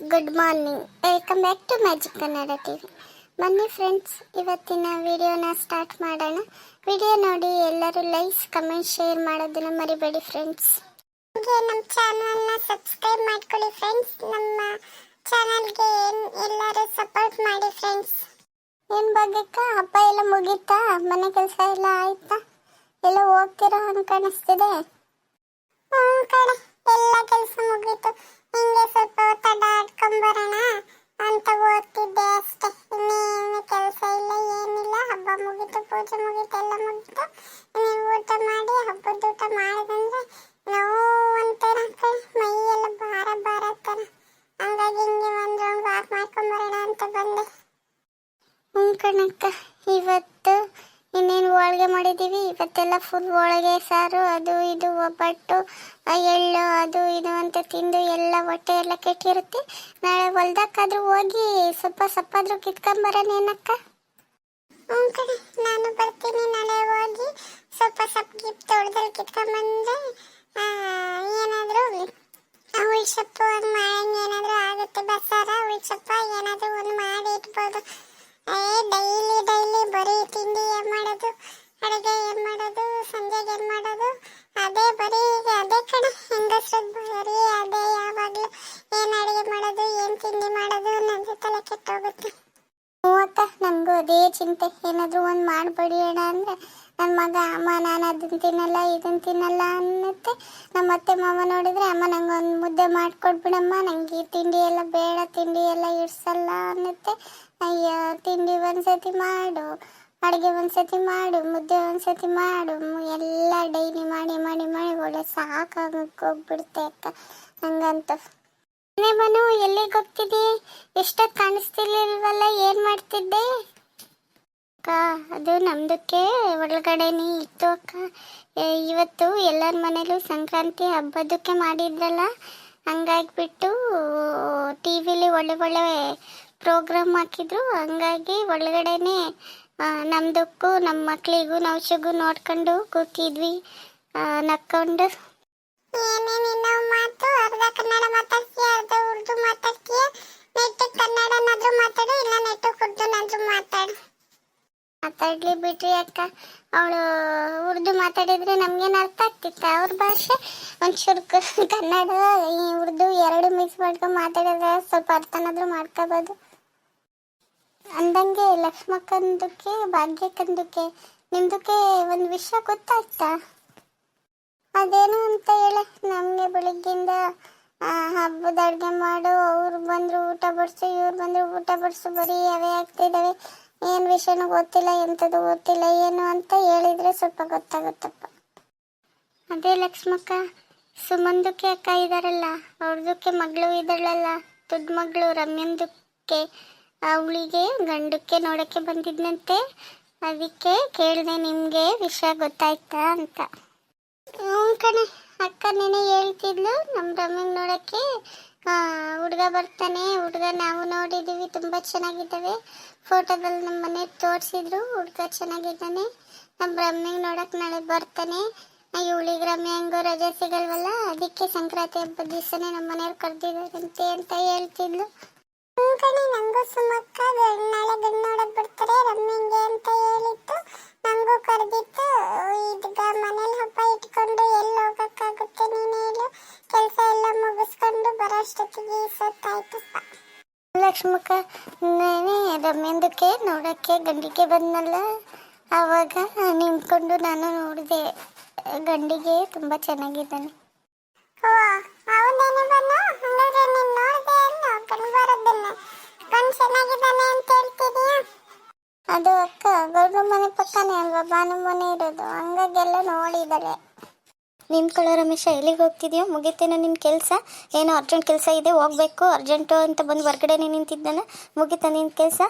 Good morning welcome back to magic Kannada TV ಬನ್ನಿ friends ಇವತ್ತಿನ ವಿಡಿಯೋನ ಸ್ಟಾರ್ಟ್ ಮಾಡೋಣ. ವಿಡಿಯೋ ನೋಡಿ ಎಲ್ಲರೂ ಲೈಕ್ಸ್ ಕಮೆಂಟ್ ಶೇರ್ ಮಾಡೋದನ್ನ ಮರಿಬೇಡಿ ಫ್ರೆಂಡ್ಸ್ ಹಾಗೆ ನಮ್ಮ ಚಾನಲ್ನ ಸಬ್ಸ್ಕ್ರೈಬ್ ಮಾಡ್ಕೊಳ್ಳಿ ಫ್ರೆಂಡ್ಸ್ ನಮ್ಮ ಚಾನಲ್ಗೆ ಎಲ್ಲರೂ ಸಪೋರ್ಟ್ ಮಾಡಿ ಫ್ರೆಂಡ್ಸ್ ಏನು ಭಾಗ್ಯಕ್ಕ ಹಬ್ಬ ಎಲ್ಲ ಮುಗೀತಾ? ಮನೆ ಕೆಲಸ ಎಲ್ಲ ಆಯ್ತಾ? ಎಲ್ಲ ಹೋಗ್ತಿರೋ ಅಂತ ಕಾಣಿಸ್ತಿದೆ? ಹ್ಞೂ ಕಣೆ ಎಲ್ಲ ಕೆಲಸ ಮುಗೀತು. ಹಿಂಗೆ ಸ್ವಲ್ಪ ಹೊತ್ತು ಬರೋಣ ಅಂತ ಓದ್ತಿದ್ದೆ ಅಷ್ಟೇ. ಇನ್ನೇನು ಕೆಲಸ ಇಲ್ಲ, ಏನಿಲ್ಲ. ಹಬ್ಬ ಮುಗೀತು, ಪೂಜೆ ಮುಗೀತು, ಎಲ್ಲ ಮುಗೀತು. ನೀವು ಊಟ ಮಾಡಿ, ಹಬ್ಬದ ಊಟ ಮಾಡಿದಂದ್ರೆ ನೋವು ಒಂಥರ ಮೈ ಎಲ್ಲ ಭಾರ ಭಾರ ಥರ ಹಂಗಾಗಿ ಹಿಂಗೆ ಒಂದು ರೌಂಡ್ ವಾಕ್ ಮಾಡ್ಕೊಂಬರೋಣ ಅಂತ ಬಂದೆ. ಹ್ಞೂ ಕಣಕ್ಕ. ಇವತ್ತೆಲ್ಲ ಫುಲ್ ಒಳಗೆ ಸಾರು, ಅದು ಇದು, ಒಬ್ಬಟ್ಟು ಎಳ್ಳು, ಅದು ಇದು ಅಂತ ತಿಂದು ಎಲ್ಲ ಹೊಟ್ಟೆ ಎಲ್ಲ ಕೆಟ್ಟಿರುತ್ತೆ. ನಾಳೆ ಹೊಲ್ದಕ್ಕಾದ್ರೂ ಹೋಗಿ ಸ್ವಲ್ಪ ಸಪ್ಪಾದ್ರೂ ಕಿತ್ಕೊಂಬರೋಣ ಏನಕ್ಕ? ಹ್ಞೂ ಕಣೆ, ನಾನು ಬರ್ತೀನಿ ನಾಳೆ ಹೋಗಿ. ಸ್ವಲ್ಪ ಸೊಪ್ಪು ಗಿಪ್ ತೊಳೆದ್ರೆ ಕಿತ್ಕೊಂಬಂದ್ರೆ ಏನಾದರೂ ಸೊಪ್ಪು ಒಂದು ಮಾಡಿ, ಏನಾದರೂ ಆಗುತ್ತೆ ಬಸ್ಸಾರ ಸೊಪ್ಪ ಏನಾದರೂ ಒಂದು ಮಾಡಿ ಇಟ್ಬೋದು. ಏ, ಡೈಲಿ ಡೈಲಿ ಬರೀ ತಿಂಡಿ ಮಾಡೋದು? ಅಡುಗೆ ಏನ್ ಮಾಡೋದು, ಸಂಜೆಗೆ ಏನ್ ಮಾಡೋದು? ಅದೇ ಬರೀ ಅದೇ ಕಡೆ ಹೆಂಗಸ್ರದ್ ಬರೀ ಅದೇ ಯಾವಾಗಲೂ ಏನ್ ಅಡುಗೆ ಮಾಡೋದು, ಏನ್ ತಿಂಡಿ ಮಾಡೋದು ನನ್ನ ತಲೆ ಕೆಟ್ಟೋಗುತ್ತೆ. ಅಕ್ಕ, ನನಗೂ ಅದೇ ಚಿಂತೆ. ಏನಾದರೂ ಒಂದು ಅಣ್ಣ ಅಂದರೆ ನನ್ನ ಮಗ, ಅಮ್ಮ, ನಾನು ಅದನ್ನು ತಿನ್ನಲ್ಲ ಇದನ್ನು ತಿನ್ನಲ್ಲ ಅನ್ನತ್ತೆ. ನಮ್ಮ ಅತ್ತೆ ಮಾವ ನೋಡಿದ್ರೆ, ಅಮ್ಮ ನಂಗೆ ಒಂದು ಮುದ್ದೆ ಮಾಡಿಕೊಡ್ಬಿಡಮ್ಮ ನನಗೆ ಈ ತಿಂಡಿ ಎಲ್ಲ ಬೇಡ, ತಿಂಡಿ ಎಲ್ಲ ಇಡ್ಸಲ್ಲ ಅನ್ನತ್ತೆ. ಅಯ್ಯೋ, ತಿಂಡಿ ಒಂದ್ಸತಿ ಮಾಡು. ಅಡುಗೆ ಒಂದ್ಸತಿ ಮಾಡು, ಮುದ್ದೆ ಒಂದ್ಸತಿ ಮಾಡು ಎಲ್ಲ ಡೈಲಿ ಮಾಡಿ ಮಾಡಿ ಮಾಡಿ ಒಳ್ಳೆ ಸಾಕಾಗೋಗ್ಬಿಡುತ್ತೆ ಅಕ್ಕ. ಹಂಗಂತ. ಮನೆ ಬನು ಎಲ್ಲಿಗೆ ಹೋಗ್ತಿದ್ದಿ? ಎಷ್ಟೊತ್ತು ಕಾಣಿಸ್ತಿರ್ಲಿಲ್ವಲ್ಲ, ಏನು ಮಾಡ್ತಿದ್ದೆ? ಅಕ್ಕ, ಅದು ನಮ್ದಕ್ಕೆ ಒಳಗಡೆನೇ ಇತ್ತು ಅಕ್ಕ. ಇವತ್ತು ಎಲ್ಲರ ಮನೇಲೂ ಸಂಕ್ರಾಂತಿ ಹಬ್ಬದಕ್ಕೆ ಮಾಡಿದ್ರಲ್ಲ? ಹಂಗಾಗ್ಬಿಟ್ಟು ಟಿ ವಿಲಿ ಒಳ್ಳೆ ಒಳ್ಳೆ ಪ್ರೋಗ್ರಾಮ್ ಹಾಕಿದ್ರು. ಹಂಗಾಗಿ ಒಳಗಡೆನೆ ಆ, ನಮ್ಮ ನಮ್ಮ ನಾವು ನೌಶಗೂ ನೋಡ್ಕೊಂಡು ಕೂತಿದ್ವಿ. ನಕ್ಕೊಂಡು. ಏನೇನಿನ್ನ ಮಾತು? ಅರ್ಧ ಕನ್ನಡ ಮಾತಾಡ್ತೀಯ ಅರ್ಧ ಉರ್ದು ಮಾತಾಡ್ತೀಯ ನೆಟ್ಟು ಕನ್ನಡನಾದ್ರೂ ಮಾತಾಡು ಇಲ್ಲ ನೆಟ್ಟು ಉರ್ದುನಾದ್ರೂ ಮಾತಾಡು. ಮಾತಾಡ್ಲಿ ಬಿಟ್ರಿ ಅಕ್ಕ. ಅವಳು ಉರ್ದು ಮಾತಾಡಿದ್ರೆ ನಮ್ಗೇನು ಅರ್ಥ ಆಗ್ತಿತ್ತ? ಅವ್ರ ಭಾಷೆ? ಒಂಚೂರು ಕನ್ನಡ ಈ ಉರ್ದು ಎರಡು ಮಿಕ್ಸ್ ಮಾಡ್ಕೊಂಡು ಮಾತಾಡಿದ್ರೆ ಸ್ವಲ್ಪ ಅರ್ಥನಾದ್ರೂ ಮಾಡ್ಕೋಬೋದು. ಅಂದಂಗೆ ಲಕ್ಷ್ಮಕ್ಕಂದಕ್ಕೆ ಭಾಗ್ಯಕ್ಕಂದಕ್ಕೆ ನಿಮ್ದಕ್ಕೆ ಒಂದು ವಿಷಯ ಗೊತ್ತಾಯ್ತಾ? ಅದೇನು ಅಂತ ಹೇಳ. ನಮಗೆ ಬೆಳಿಗ್ಗೆಯಿಂದ ಹಬ್ಬದ ಅಡುಗೆ ಮಾಡು, ಅವ್ರು ಬಂದ್ರು ಊಟ ಬಡಿಸು, ಇವ್ರು ಬಂದ್ರು ಊಟ ಬಡಿಸು, ಬರೀ ಅವೇ ಆಗ್ತಿದ್ದಾವೆ ಏನು ವಿಷಯನೂ ಗೊತ್ತಿಲ್ಲ ಎಂಥದ್ದು ಗೊತ್ತಿಲ್ಲ, ಏನು ಅಂತ ಹೇಳಿದ್ರೆ ಸ್ವಲ್ಪ ಗೊತ್ತಾಗುತ್ತಪ್ಪ. ಅದೇ ಲಕ್ಷ್ಮಕ್ಕ ಸುಮಂದಕ್ಕೆ ಅಕ್ಕ ಇದ್ದಾರಲ್ಲ ಅವ್ರದಕ್ಕೆ ಮಗಳು ಇದ್ದಾಳಲ್ಲ ತುದ್ ಮಗಳು ರಮ್ಯಂದಕ್ಕೆ ಅವಳಿಗೆ ಗಂಡಕ್ಕೆ ನೋಡಕ್ಕೆ ಬಂದಿದ್ನಂತೆ. ಅದಕ್ಕೆ ಕೇಳಿದೆ, ನಿಮಗೆ ವಿಷಯ ಗೊತ್ತಾಯ್ತಾ ಅಂತ. ಹ್ಞೂ ಕಣೆ, ಅಕ್ಕ ನೆನೆ ಹೇಳ್ತಿದ್ಲು, ನಮ್ಮ ರಮ್ಮಿಗೆ ನೋಡಕ್ಕೆ ಹುಡುಗ ಬರ್ತಾನೆ, ಹುಡುಗ ನಾವು ನೋಡಿದ್ದೀವಿ ತುಂಬ ಚೆನ್ನಾಗಿದ್ದಾವೆ. ಫೋಟೋದಲ್ಲಿ ನಮ್ಮ ಮನೆ ತೋರಿಸಿದ್ರು, ಹುಡುಗ ಚೆನ್ನಾಗಿದ್ದಾನೆ. ನಮ್ಮ ಬ್ರಹ್ಮಿಗೆ ನೋಡಕ್ಕೆ ನಾಳೆ ಬರ್ತಾನೆ. ಇವಳಿಗೆ ರಮ್ಯ ಹೆಂಗೋ ರಜೆ ಸಿಗಲ್ವಲ್ಲ, ಅದಕ್ಕೆ ಸಂಕ್ರಾಂತಿ ಹಬ್ಬದ ದಿವಸನೇ ನಮ್ಮ ಮನೆಯವ್ರು ಕರೆದಿದ್ದಾರಂತೆ ಅಂತ ಹೇಳ್ತಿದ್ಲು. ಹ್ಞೂ ಕಣೆ ನಂಗೂ ಸುಮಕ್ಕ ನಾಳೆ ಗಂಡು ನೋಡಕ್ ಬಿಡ್ತಾರೆ. ರಮ್ಮಿಂಗೆ ಅಂತ ಹೇಳಿತ್ತು ನಂಗೂ ಕರೆದಿತ್ತು ಈಗ ಮನೇಲಿ ಹಬ್ಬ ಇಟ್ಕೊಂಡು ಎಲ್ಲಿ ಹೋಗಕ್ಕಾಗುತ್ತೆ ನೀನೇ ಹೇಳು. ಕೆಲಸ ಎಲ್ಲ ಮುಗಿಸ್ಕೊಂಡು ಬರೋ ಅಷ್ಟೊತ್ತಿಗೆ ಸೊತ್ತಾಯ್ತಪ್ಪ ಲಕ್ಷ್ಮಕ್ಕ, ನಾನೇ ರಮ್ಯಂದಕ್ಕೆ ನೋಡಕ್ಕೆ ಗಂಡಿಗೆ ಬಂದಲ್ಲ ಆವಾಗ ನಿಂತ್ಕೊಂಡು ನಾನು ನೋಡಿದೆ. ಗಂಡಿಗೆ ತುಂಬ ಚೆನ್ನಾಗಿದ್ದಾನೆ. ಓ, ಅವನೇನೆ ಬಂದ? ಹಂಗಾದ್ರೆ ನೀನ್ ಬರೋದನ್ನ ಕಣ್ ಚೆನ್ನಾಗಿದ್ದಾನೆ ಅಂತ ಹೇಳ್ತಿದೀಯ? ಅದು ಅಕ್ಕ ಗೌಡ್ರ ಮನೆ ಪಕ್ಕನೇ ಅಲ್ವಾ? ಬಾನು ಮನೆ ಇರೋದು ಹಂಗಾಗೆಲ್ಲ ನೋಡಿದಾಳೆ ನಿಂತ್ಕೊಳ್ಳೋ ರಮೇಶ ಎಲ್ಲಿಗೆ ಹೋಗ್ತಿದ್ಯೋ? ಮುಗಿತೇನೋ ನಿನ್ನ ಕೆಲಸ? ಏನೋ ಅರ್ಜೆಂಟ್ ಕೆಲಸ ಇದೆ ಹೋಗ್ಬೇಕು. ಅರ್ಜೆಂಟು ಅಂತ ಬಂದು ಹೊರಗಡೆನೇ ನಿಂತಿದ್ದಾನೆ. ಮುಗಿತಾ ನಿನ್ನ ಕೆಲಸ?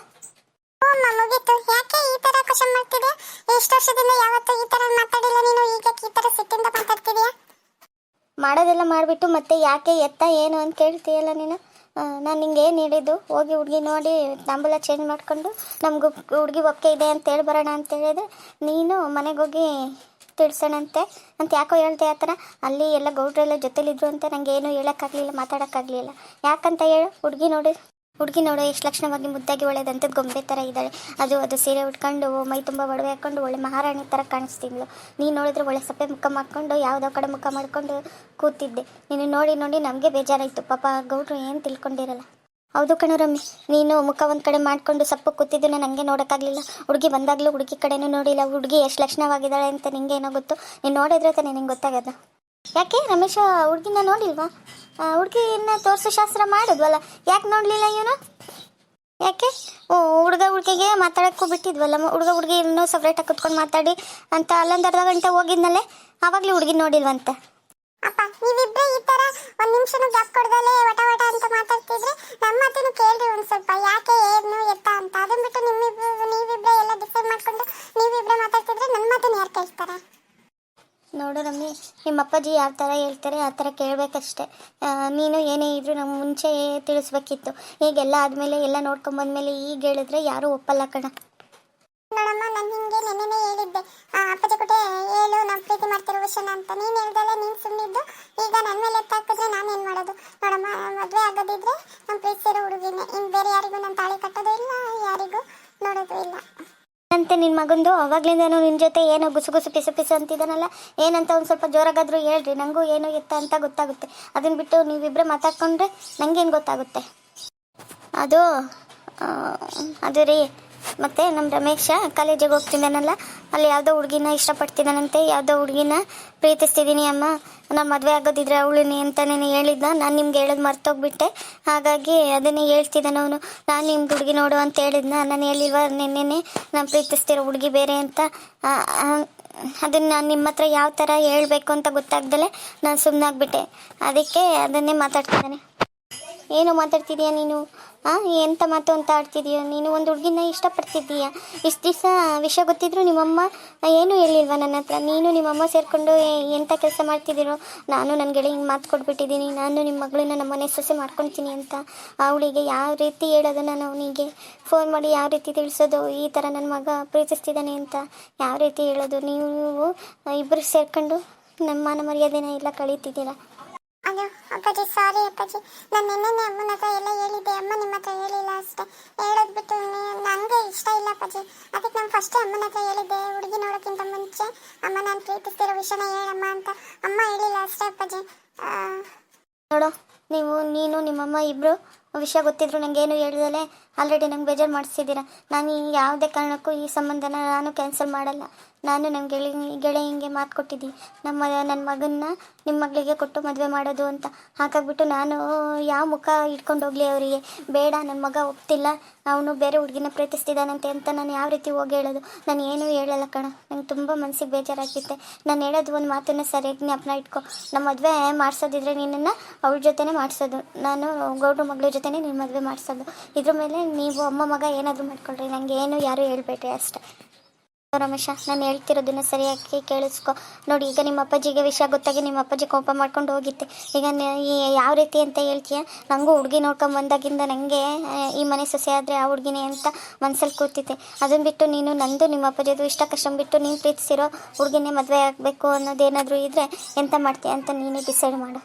ಮುಗೀತು. ಯಾಕೆ ಈ ತರ ಕ್ವಶನ್ ಮಾಡ್ತಿದ್ಯಾ? ಎಷ್ಟು ವರ್ಷದಿಂದ ಯಾವತ್ತೂ ಈ ತರ ಮಾತಾಡಿಲ್ಲ ನೀನು. ಈಗ ಈ ತರ ಸಿಟ್ಟಿಂದ ಮಾತಾಡ್ತಿದ್ಯಾ? ಮಾಡೋದೆಲ್ಲ ಮಾಡಿಬಿಟ್ಟು ಮತ್ತೆ ಯಾಕೆ ಎತ್ತ ಏನು ಅಂತ ಕೇಳ್ತೀಯಲ್ಲ ನೀನು? ನಾನು ನಿಂಗೆ ಏನು ಹೇಳಿದ್ದು? ಹೋಗಿ ಹುಡುಗಿ ನೋಡಿ ತಾಂಬೂಲ ಚೇಂಜ್ ಮಾಡಿಕೊಂಡು ನಮ್ಗೆ ಹುಡುಗಿ ಒಕ್ಕೆ ಇದೆ ಅಂತ ಹೇಳಿ ಬರೋಣ ಅಂತ ಹೇಳಿದ್ರೆ ನೀನು ಮನೆಗೆ ಹೋಗಿ ತಿಳಿಸೋಣಂತೆ. ಅಂತ ಯಾಕೋ ಹೇಳ್ದೆ ಆ ಥರ? ಅಲ್ಲಿ ಎಲ್ಲ ಗೌಡ್ರೆಲ್ಲ ಜೊತೆಲಿದ್ರು ಅಂತ ನನಗೆ ಏನೂ ಹೇಳೋಕ್ಕಾಗಲಿಲ್ಲ, ಮಾತಾಡೋಕ್ಕಾಗಲಿಲ್ಲ. ಯಾಕಂತ ಹೇಳು, ಹುಡುಗಿ ನೋಡಿ. ಹುಡುಗಿ ನೋಡು, ಎಷ್ಟು ಲಕ್ಷಣವಾಗಿ ಮುದ್ದಾಗಿ ಒಳ್ಳೆದಂಥದ್ದು ಗೊಂಬೆ ಥರ ಇದ್ದಾಳೆ. ಅದು ಅದು ಸೀರೆ ಉಟ್ಕೊಂಡು ಮೈ ತುಂಬ ಒಡವೆ ಹಾಕೊಂಡು, ಒಳ್ಳೆ ಮಹಾರಾಣಿ ಥರ ಕಾಣಿಸ್ತಿದ್ಲು ನೀನು ನೋಡಿದ್ರೆ ಒಳ್ಳೆ ಸಪ್ಪೆ ಮುಖ ಮಾಡ್ಕೊಂಡು, ಯಾವುದೋ ಕಡೆ ಮುಖ ಮಾಡ್ಕೊಂಡು ಕೂತಿದ್ದೆ. ನೀನು ನೋಡಿ ನೋಡಿ ನಮಗೆ ಬೇಜಾರಾಯಿತು. ಪಾಪ ಗೌಡ್ರು ಏನು ತಿಳ್ಕೊಂಡಿರಲ್ಲ. ಹೌದು ಕಣೋ ರಮ್ಮಿ ನೀನು ಮುಖ ಒಂದು ಕಡೆ ಮಾಡ್ಕೊಂಡು ಸಪ್ಪು ಕೂತಿದ್ದನ್ನ ನನಗೆ ನೋಡೋಕ್ಕಾಗಲಿಲ್ಲ. ಹುಡುಗಿ ಬಂದಾಗಲೂ ಹುಡುಗಿ ಕಡೆನೂ ನೋಡಿಲ್ಲ. ಹುಡುಗಿ ಎಷ್ಟು ಲಕ್ಷಣವಾಗಿದ್ದಾಳೆ ಅಂತ ನಿಂಗೆ ಏನೋ ಗೊತ್ತು. ನೀನು ನೋಡಿದ್ರೆ ತಾನೇ ನಿಂಗೆ ಗೊತ್ತಾಗದ. ಯಾಕೆ ರಮೇಶ, ಹುಡುಗಿನ ನೋಡಿಲ್ವಾ? ಹುಡುಗಿನ ತೋರಿಸೋ ಶಾಸ್ತ್ರ ಮಾಡಿದ್ವಲ್ಲ, ಯಾಕೆ ನೋಡಲಿಲ್ಲ ಇವನು? ಯಾಕೆ? ಓ, ಹುಡುಗ ಹುಡುಗಿಗೆ ಮಾತಾಡೋಕ್ಕೂ ಬಿಟ್ಟಿದ್ವಲ್ಲ ಹುಡುಗ ಹುಡುಗಿ ಇನ್ನೂ ಸಪ್ರೇಟಾಗಿ ಕುತ್ಕೊಂಡು ಮಾತಾಡಿ ಅಂತ ಅಲ್ಲೊಂದು ಅರ್ಧ ಗಂಟೆ ಹೋಗಿದ್ನಲ್ಲೇ, ಅವಾಗ್ಲೂ ಹುಡುಗಿ ನೋಡಿಲ್ವಂತೆ. ಅಪ್ಪ, ನೀವಿಬ್ರೇ ಈ ತರ ಒಂದ್ ನಿಮಿಷನೂ ಗ್ಯಾಪ್ ಕೊಡ್ದಲೇ ವಟ ವಟ ಅಂತ ಅಪ್ಪಾಜಿ ಯಾವ ಥರ ಹೇಳ್ತಾರೆ ಆ ಥರ ಕೇಳಬೇಕಷ್ಟೆ. ನೀನು ಏನೇ ಇದ್ರೂ ನಮ್ಗೆ ಮುಂಚೆ ತಿಳಿಸ್ಬೇಕಿತ್ತು. ಈಗೆಲ್ಲ ಆದಮೇಲೆ ಎಲ್ಲ ನೋಡ್ಕೊಂಬಂದ್ಮೇಲೆ ಈಗ ಹೇಳಿದ್ರೆ ಯಾರೂ ಒಪ್ಪಲ್ಲ ಕಣ. ಹಿಂಗೆ ಮಗಂದು ಅವಾಗ್ಲಿಂದನೂ ನಿನ್ನ ಜೊತೆ ಏನೋ ಗುಸು ಗುಸು ಪಿಸು ಪಿಸು ಅಂತಿದ್ದಾನಲ್ಲ? ಏನಂತ ಒಂದು ಸ್ವಲ್ಪ ಜೋರಾಗಾದ್ರೂ ಹೇಳ್ರಿ ನನಗೂ ಏನು ಎತ್ತ ಅಂತ ಗೊತ್ತಾಗುತ್ತೆ. ಅದನ್ನ ಬಿಟ್ಟು ನೀವಿಬ್ಬರೇ ಮಾತಾಡ್ಕೊಂಡ್ರೆ ನನಗೇನು ಗೊತ್ತಾಗುತ್ತೆ? ಅದು ಅದು ರೀ. ಮತ್ತು ನಮ್ಮ ರಮೇಶ ಕಾಲೇಜಿಗೆ ಹೋಗ್ತಿದ್ದಾನಲ್ಲ, ಅಲ್ಲಿ ಯಾವುದೋ ಹುಡುಗಿನ ಇಷ್ಟಪಡ್ತಿದ್ದಾನಂತೆ, ಯಾವುದೋ ಹುಡುಗಿನ ಪ್ರೀತಿಸ್ತಿದ್ದೀನಿ ಅಮ್ಮ. ನಾನು ಮದುವೆ ಆಗೋದಿದ್ರೆ ಅವಳಿನಿ ಅಂತಾನೆ ಹೇಳಿದ್ದ ನಾನು ನಿಮ್ಗೆ ಹೇಳೋದು ಮರ್ತೋಗ್ಬಿಟ್ಟೆ. ಹಾಗಾಗಿ ಅದನ್ನೇ ಹೇಳ್ತಿದ್ದಾನೆ ಅವನು. ನಾನು ನಿಮ್ಗೆ ಹುಡುಗಿ ನೋಡು ಅಂತ ಹೇಳಿದ್ನ, ನಾನು ಹೇಳಿಲ್ವ ನಿನ್ನೆನೆ ನಾನು ಪ್ರೀತಿಸ್ತಿರೋ ಹುಡುಗಿ ಬೇರೆ ಅಂತ. ಅದನ್ನು ನಾನು ನಿಮ್ಮ ಹತ್ರ ಯಾವ ಥರ ಹೇಳಬೇಕು ಅಂತ ಗೊತ್ತಾಗ್ದಲೆ ನಾನು ಸುಮ್ಮನಾಗ್ಬಿಟ್ಟೆ ಅದಕ್ಕೆ ಅದನ್ನೇ ಮಾತಾಡ್ತಿದ್ದಾನೆ. ಏನು ಮಾತಾಡ್ತಿದ್ಯಾ ನೀನು? ಹಾಂ ಎಂತ ಮಾತು ಅಂತ ಆಡ್ತಿದ್ಯಾ? ನೀನು ಒಂದು ಹುಡುಗಿನ ಇಷ್ಟಪಡ್ತಿದ್ದೀಯ? ಇಷ್ಟು ದಿವಸ ವಿಷಯ ಗೊತ್ತಿದ್ರು ನಿಮ್ಮಮ್ಮ ಏನು ಹೇಳಿಲ್ವಾ ನನ್ನ ಹತ್ರ? ನೀನು ನಿಮ್ಮಮ್ಮ ಸೇರಿಕೊಂಡು ಎಂಥ ಕೆಲಸ ಮಾಡ್ತಿದ್ದೀರೋ? ನಾನು ನನ್ನ ಗೆಳೆಯ ಹಿಂಗೆ ಮಾತು ಕೊಟ್ಬಿಟ್ಟಿದ್ದೀನಿ. ನಾನು ನಿಮ್ಮ ಮಗಳನ್ನ ನಮ್ಮ ಮನೆ ಸೊಸೆ ಮಾಡ್ಕೊತೀನಿ ಅಂತ ಅವಳಿಗೆ ಯಾವ ರೀತಿ ಹೇಳೋದು ನಾನು ಅವನಿಗೆ ಫೋನ್ ಮಾಡಿ ಯಾವ ರೀತಿ ತಿಳಿಸೋದು, ಈ ಥರ ನನ್ನ ಮಗ ಪ್ರೀತಿಸ್ತಿದ್ದಾನೆ ಅಂತ ಯಾವ ರೀತಿ ಹೇಳೋದು? ನೀವು ಇಬ್ಬರು ಸೇರ್ಕೊಂಡು ನಮ್ಮ ಮಾನ ಮರ್ಯಾದೆನ ಎಲ್ಲ ಕಳೀತಿದ್ದೀರಾ? ಅಯ್ಯೋ ಅಪ್ಪಾಜಿ ಸಾರಿ ಅಪ್ಪಾಜಿ. ನಾನು ನಿನ್ನೆನೆ ಅಮ್ಮನ ಹತ್ರ ಎಲ್ಲ ಹೇಳಿದ್ದೆ. ಅಮ್ಮ ನಿಮ್ಮ ಹತ್ರ ಹೇಳಿಲ್ಲ ಅಷ್ಟೇ. ಹೇಳೋದು ಬಿಟ್ಟು ನನಗೆ ಇಷ್ಟ ಇಲ್ಲ ಅಪ್ಪಾಜಿ. ಅದಕ್ಕೆ ನಾನು ಫಸ್ಟೇ ಅಮ್ಮನ ಹತ್ರ ಹೇಳಿದ್ದೆ. ಹುಡುಗಿ ನೋಡೋಕ್ಕಿಂತ ಮುಂಚೆ ಅಮ್ಮ ನಾನು ಪ್ರೀತಿಸ್ತಿರೋ ವಿಷಯನ ಹೇಳಮ್ಮ ಅಂತ. ಅಮ್ಮ ಹೇಳಿಲ್ಲ ಅಷ್ಟೇ ಅಪ್ಪಾಜಿ. ನೋಡು, ನೀವು, ನೀನು, ನಿಮ್ಮಮ್ಮ ಇಬ್ಬರು ವಿಷಯ ಗೊತ್ತಿದ್ರು ನನಗೇನು ಹೇಳ್ದಲೆ ಆಲ್ರೆಡಿ ನಂಗೆ ಬೇಜಾರು ಮಾಡಿಸಿದ್ದೀರ ನಾನು ಯಾವುದೇ ಕಾರಣಕ್ಕೂ ಈ ಸಂಬಂಧನ ನಾನು ಕ್ಯಾನ್ಸಲ್ ಮಾಡಲ್ಲ. ನಾನು ನಮ್ಮ ಗೆಳೆ, ಗೆಳೆಯಂಗೆ ಮಾತು ಕೊಟ್ಟಿದ್ದೀನಿ. ನಮ್ಮ ನನ್ನ ಮಗನ್ನ ನಿಮ್ಮ ಮಗಳಿಗೆ ಕೊಟ್ಟು ಮದುವೆ ಮಾಡೋದು ಅಂತ. ಹಾಕಾಗ್ಬಿಟ್ಟು ನಾನು ಯಾವ ಮುಖ ಇಟ್ಕೊಂಡು ಹೋಗಲಿ ಅವರಿಗೆ? ಬೇಡ ನನ್ನ ಮಗ ಒಪ್ತಿಲ್ಲ. ಅವನು ಬೇರೆ ಹುಡುಗಿನ ಪ್ರೀತಿಸ್ತಿದ್ದಾನಂತೆ ಅಂತ ನಾನು ಯಾವ ರೀತಿ ಹೋಗಿ ಹೇಳೋದು? ನಾನು ಏನೂ ಹೇಳಲ್ಲ ಕಣ. ನಂಗೆ ತುಂಬ ಮನಸ್ಸಿಗೆ ಬೇಜಾರಾಗ್ತಿತ್ತೆ. ನಾನು ಹೇಳೋದು ಒಂದು ಮಾತನ್ನು ಸರಿಯಾಗಿ ಜ್ಞಾಪನ ಇಟ್ಕೊ. ನಮ್ಮ ಮದುವೆ ಮಾಡಿಸೋದಿದ್ರೆ ನಿನ್ನನ್ನು ಅವಳ ಜೊತೆನೇ ಮಾಡಿಸೋದು. ನಾನು ಗೌಡ್ರ ಮಗಳ ಜೊತೆನೇ ನಿನ್ನ ಮದುವೆ ಮಾಡಿಸೋದು. ಇದ್ರ ಮೇಲೆ ನೀವು ಅಮ್ಮ ಮಗ ಏನಾದರೂ ಮಾಡ್ಕೊಳ್ರಿ. ನನಗೆ ಏನು ಯಾರು ಹೇಳ್ಬೇಡ್ರಿ ಅಷ್ಟೇ. ರಮೇಶ, ನಾನು ಹೇಳ್ತಿರೋದನ್ನ ಸರಿಯಾಗಿ ಕೇಳಿಸ್ಕೊ. ನೋಡಿ, ಈಗ ನಿಮ್ಮ ಅಪ್ಪಾಜಿಗೆ ವಿಷಯ ಗೊತ್ತಾಗಿ ನಿಮ್ಮ ಅಪ್ಪಾಜಿ ಕೋಪ ಮಾಡ್ಕೊಂಡು ಹೋಗಿತ್ತೆ ಈಗ ಯಾವ ರೀತಿ ಅಂತ ಹೇಳ್ತೀಯ? ನನಗೂ ಹುಡುಗಿ ನೋಡ್ಕೊಂಡು ಬಂದಾಗಿಂದ ನನಗೆ ಈ ಮನೆ ಸೊಸೆ ಆದರೆ ಆ ಹುಡುಗಿನೇ ಅಂತ ಮನಸ್ಸಲ್ಲಿ ಕೂತಿದ್ದೆ. ಅದನ್ನು ಬಿಟ್ಟು ನೀನು ನಂದು ನಿಮ್ಮ ಅಪ್ಪಾಜಿದು ಇಷ್ಟ ಕಷ್ಟ ಬಿಟ್ಟು ನೀನು ಪ್ರೀತಿಸಿರೋ ಹುಡುಗಿನೇ ಮದುವೆ ಆಗಬೇಕು ಅನ್ನೋದೇನಾದರೂ ಇದ್ದರೆ ಎಂತ ಮಾಡ್ತೀಯ ಅಂತ ನೀನು ಡಿಸೈಡ್ ಮಾಡು.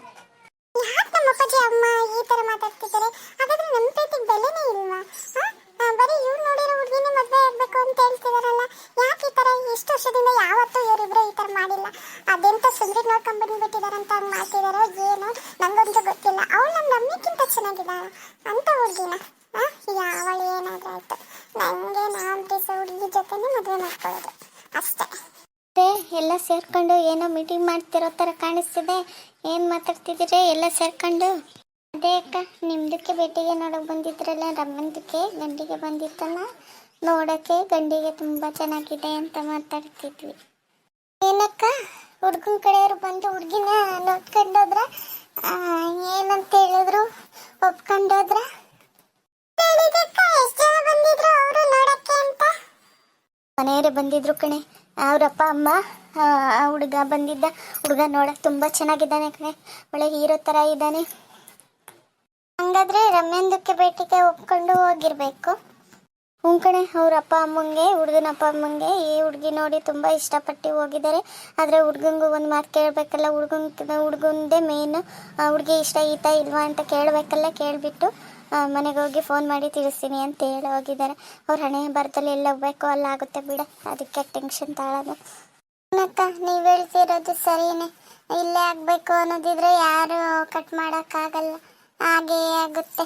ಯಾಕೆ ಅಪ್ಪಾಜಿ, ಅಮ್ಮ ಈ ತರ ಮಾತಾಡ್ತಿದ್ದಾರೆ. ಹಾಗಾದ್ರೆ ನಮ್ಮ ಪ್ರೀತಿಗೆ ಬೆಲೆನೇ ಇಲ್ವಾ? ಬರೀ ಇವ್ರು ನೋಡಿರೋ ಹುಡುಗಿನೇ ಮದುವೆ ಆಗ್ಬೇಕು ಅಂತ ಹೇಳ್ತಿದಾರಲ್ಲ. ಯಾಕೆ ಈ ತರ ಇಷ್ಟು ವರ್ಷದಿಂದ ಯಾವತ್ತೂ ಇವರಿಬ್ರು ಈ ತರ ಮಾಡಿಲ್ಲ? ಅದೆಂತ ಸುಂದ್ರಿ ನೋಡ್ಕೊಂಡ್ ಬಂದ್ಬಿಟ್ಟಿದಾರಂತ ಹಂಗ್ ಮಾಡ್ತಿದಾರೋ ಏನೋ? ನಂಗೊಂದು ಗೊತ್ತಿಲ್ಲ. ಅವಳು ನಮ್ಮ ನಮ್ಮಿಕ್ಕಿಂತ ಚೆನ್ನಾಗಿದ್ದಾಳ. ಅಂತ ಹುಡುಗಿನ. ಯಾವಳು ಏನಾದ್ರೂ ಆಯ್ತು. ನಂಗೆ ನಾನ್ ಪ್ರೀಸೋ ಹುಡುಗಿ ಜೊತೆನೇ ಮದುವೆ ಮಾಡ್ಕೊಳ್ಳೋದು. ಅಷ್ಟೇ. ಎಲ್ಲ ಸೇರ್ಕೊಂಡು ಏನೋ ಮೀಟಿಂಗ್ ಮಾಡ್ತಿರೋ ಥರ ಕಾಣಿಸ್ತಿದೆ. ಏನು ಮಾತಾಡ್ತಿದ್ದೀರಿ? ಎಲ್ಲ ಸೇರ್ಕೊಂಡು? ಅದೇ ಅಕ್ಕ ನಿಮ್ಮದಕ್ಕೆ ಭೇಟಿಗೆ ನೋಡೋಕೆ ಬಂದಿದ್ರಲ್ಲ ರಮ್ಮಂದಕ್ಕೆ ಗಂಡಿಗೆ ಬಂದಿತ್ತಲ್ಲ? ನೋಡೋಕ್ಕೆ ಗಂಡಿಗೆ ತುಂಬ ಚೆನ್ನಾಗಿದೆ ಅಂತ ಮಾತಾಡ್ತಿದ್ವಿ. ಏನಕ್ಕ, ಹುಡುಗನ ಕಡೆಯವರು ಬಂದು ಹುಡ್ಗಿನ ನೋಡ್ಕೊಂಡೋದ್ರ ಏನಂತ ಹೇಳಿದ್ರು? ಒಪ್ಕೊಂಡೋದ್ರ ಮನೆಯವರೇ ಬಂದಿದ್ರು ಕಣೆ. ಅವರಪ್ಪ ಅಮ್ಮ. ಆ ಹುಡುಗ ಬಂದಿದ್ದ. ಹುಡುಗ ನೋಡಕ್ಕೆ ತುಂಬ ಚೆನ್ನಾಗಿದ್ದಾನೆ ಕಣೆ. ಒಳ್ಳೆ ಹೀರೋ ಥರ ಇದ್ದಾನೆ. ಹಂಗಾದ್ರೆ ರಮ್ಯಂದಕ್ಕೆ ಭೇಟಿಗೆ ಒಪ್ಕೊಂಡು ಹೋಗಿರ್ಬೇಕು. ಹ್ಞೂ ಕಣೆ, ಅವ್ರ ಅಪ್ಪ ಅಮ್ಮಂಗೆ, ಹುಡುಗನ ಅಪ್ಪ ಅಮ್ಮಂಗೆ ಈ ಹುಡುಗಿ ನೋಡಿ ತುಂಬ ಇಷ್ಟಪಟ್ಟು ಹೋಗಿದ್ದಾರೆ. ಆದರೆ ಹುಡುಗಂಗೂ ಒಂದು ಮಾತು ಕೇಳಬೇಕಲ್ಲ, ಹುಡ್ಗನ, ಹುಡುಗಂದೇ ಮೇನ್ ಹುಡುಗಿ ಇಷ್ಟ, ಈತ ಇಲ್ವಾ ಅಂತ ಕೇಳಬೇಕಲ್ಲ, ಕೇಳಿಬಿಟ್ಟು. ಮನೆಗೆ ಹೋಗಿ ಫೋನ್ ಮಾಡಿ ತಿಳಿಸ್ತೀನಿ ಅಂತ ಹೇಳಿ ಹೋಗಿದ್ದಾರೆ. ಅವ್ರ ಹಣೆ ಬರದಲ್ಲಿ ಎಲ್ಲ ಹೋಗ್ಬೇಕು ಅಲ್ಲ ಆಗುತ್ತೆ ಬಿಡ. ಅದಕ್ಕೆ ಟೆನ್ಷನ್ ತಾಳೋದು. ಅಕ್ಕ ನೀವು ಹೇಳ್ತಿರೋದು ಸರಿನೇ. ಇಲ್ಲೇ ಆಗಬೇಕು ಅನ್ನೋದಿದ್ರೆ ಯಾರು ಕಟ್ ಮಾಡೋಕ್ಕಾಗಲ್ಲ ಹಾಗೇ ಆಗುತ್ತೆ.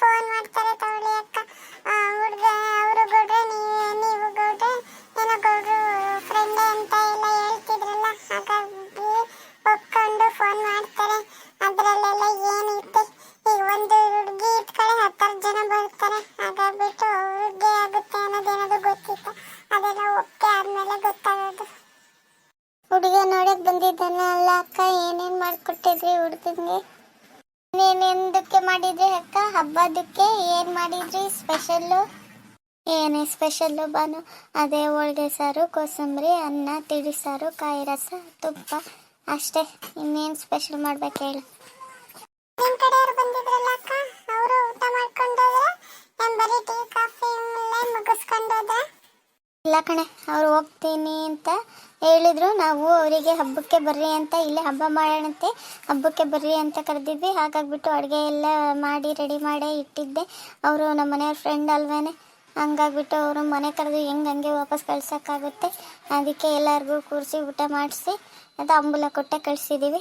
ಫೋನ್ ಮಾಡ್ತಾರೆ ತಗೊಳ್ಳಿ ಅಕ್ಕ. ಹುಡುಗ, ಅವರು ಗೌಡ್ರೆ ನೀವು ಗೌಡ್ರೆ, ಏನೋ ಗೌಡ್ರು ಫ್ರೆಂಡೇ ಅಂತ ಮಾಡಿದ್ರಿ ಅಕ್ಕ? ಹಬ್ಬದಕ್ಕೆ ಏನ್ ಮಾಡಿದ್ರಿ? ಸ್ಪೆಷಲ್ಲು ಏನೇ ಸ್ಪೆಷಲ್ಲು ಬಾನು? ಅದೇ ಹೋಳ್ಗೆ ಸಾರು, ಕೋಸಂಬರಿ, ಅನ್ನ ತಿಳಿಸಾರು ಕಾಯಿ ರಸ, ತುಪ್ಪ. ಅಷ್ಟೇ. ಇನ್ನೇನು ಸ್ಪೆಷಲ್ ಮಾಡ್ಬೇಕು ಹೇಳು. ನಿಮ್ಮ ಕಡೆಯವರು ಬಂದಿದ್ರಲ್ಲ ಅಕ್ಕ? ಅವರು ಊಟ ಮಾಡ್ಕೊಂಡೋದ್ರ ನಾನು ಟೀ, ಕಾಫಿ ಇಲ್ಲ ಕಣೆ, ಅವ್ರು ಹೋಗ್ತೀನಿ ಅಂತ ಹೇಳಿದ್ರು. ನಾವು ಅವರಿಗೆ ಹಬ್ಬಕ್ಕೆ ಬರ್ರಿ ಅಂತ, ಇಲ್ಲೇ ಹಬ್ಬ ಮಾಡೋಣಂತೆ, ಹಬ್ಬಕ್ಕೆ ಬರ್ರಿ ಅಂತ ಕರೆದಿದ್ವಿ. ಹಾಗಾಗ್ಬಿಟ್ಟು ಅಡುಗೆ ಎಲ್ಲ ಮಾಡಿ, ರೆಡಿ ಮಾಡೇ ಇಟ್ಟಿದ್ದೆ. ಅವರು ನಮ್ಮ ಮನೆಯವ್ರ ಫ್ರೆಂಡ್ ಅಲ್ವೇ ಹಂಗಾಗ್ಬಿಟ್ಟು ಅವರು ಮನೆ ಕರೆದು ಹೆಂಗೆ ಹಂಗೆ ವಾಪಸ್ ಕಳ್ಸೋಕ್ಕಾಗುತ್ತೆ? ಅದಕ್ಕೆ ಎಲ್ಲರಿಗೂ ಕೂರಿಸಿ ಊಟ ಮಾಡಿಸಿ, ಅದು ಅಂಬುಲ ಕೊಟ್ಟೆ ಕಳಿಸಿದ್ದೀವಿ